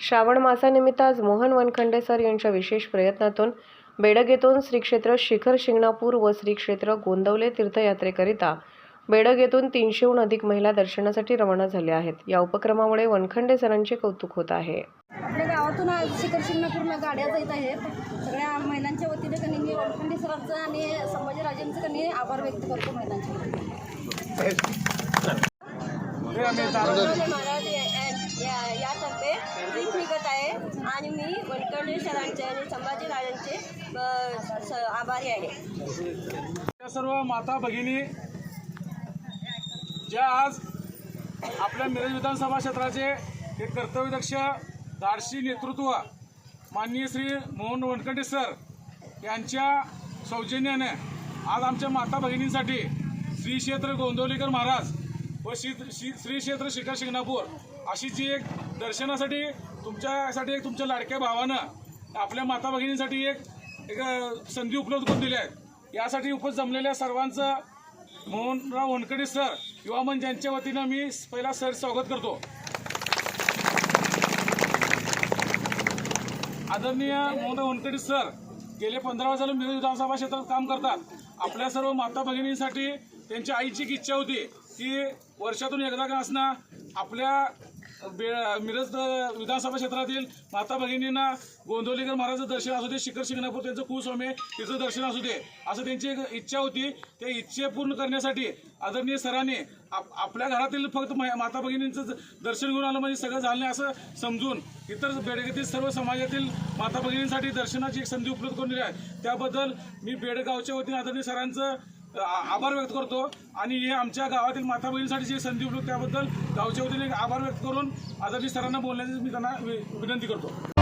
श्रावण मासानिमित्त आज मोहन वनखंडे सर यांच्या विशेष प्रयत्नातून बेडग येथून श्री क्षेत्र शिखर शिंगणापूर व श्री क्षेत्र गोंदवले तीर्थयात्रेकरिता बेडग येथून तीनशेहून अधिक महिला दर्शनासाठी रवाना झाल्या आहेत. या उपक्रमामुळे वनखंडे सरांचे कौतुक होत आहे. आपल्या गावातून आज शिखर शिंगणापूरला गाड्या जात आहेत. सगळ्या महिलांच्या वतीने कधी मी वनखंडी सरांचं आणि संभाजीराजेंचं कधी आभार व्यक्त करतो महिलांच्या आणि मी वनकर्णे सरांचे आणि संभाजीराजांचे आभारी आहे. त्या सर्व माता भगिनी ज्या आज आपल्या मिरज विधानसभा क्षेत्राचे हे कर्तव्यदक्ष धाडसी नेतृत्व माननीय श्री मोहन वनखंडे सर यांच्या सौजन्याने आज आमच्या माता भगिनींसाठी श्री क्षेत्र गोंदवलीकर महाराज व श्री श्री श्री क्षेत्र शिखर शिंगणापूर. अशी जी एक दर्शनासाठी तुमच्यासाठी एक तुमच्या लाडक्या भावानं आपल्या माता भगिनींसाठी एक एक संधी उपलब्ध करून दिल्या आहेत. यासाठी उपस्थित जमलेल्या सर्वांचं मोहनराव होनकडे सर युवा मंच यांच्या वतीनं मी पहिला सर स्वागत करतो. आदरणीय मोहनराव होनकडे सर गेले पंधरा वर्षाला विधानसभा क्षेत्रात काम करतात. आपल्या सर्व माता भगिनींसाठी त्यांच्या आईची एक इच्छा होती की वर्षातून एकदा का असणार आपल्या बे मिरज विधानसभा क्षेत्रातील माता भगिनींना गोंदवलीकर महाराजचं दर्शन असू दे शिखर शिंगणापूर त्यांचं कुस्वामी तिचं दर्शन असू दे असं त्यांची एक इच्छा होती. त्या इच्छे पूर्ण करण्यासाठी आदरणीय सरांनी आप आपल्या घरातील फक्त मा- माता भगिनींचं दर्शन घेऊन आलं म्हणजे सगळं झालं नाही असं समजून इतर बेडगेतील सर्व समाजातील माता भगिनींसाठी दर्शनाची एक संधी उपलब्ध करून दिली आहे. त्याबद्दल मी बेडगावच्या वतीने आदरणीय सरांचं आभार व्यक्त करतो. आणि हे आमच्या गावातील माता बहिणीसाठी जी संधी उपलब्ध त्याबद्दल गावच्या वतीने एक आभार व्यक्त करून आदरणीय सरांना बोलण्याची मी त्यांना वि- विनंती करतो.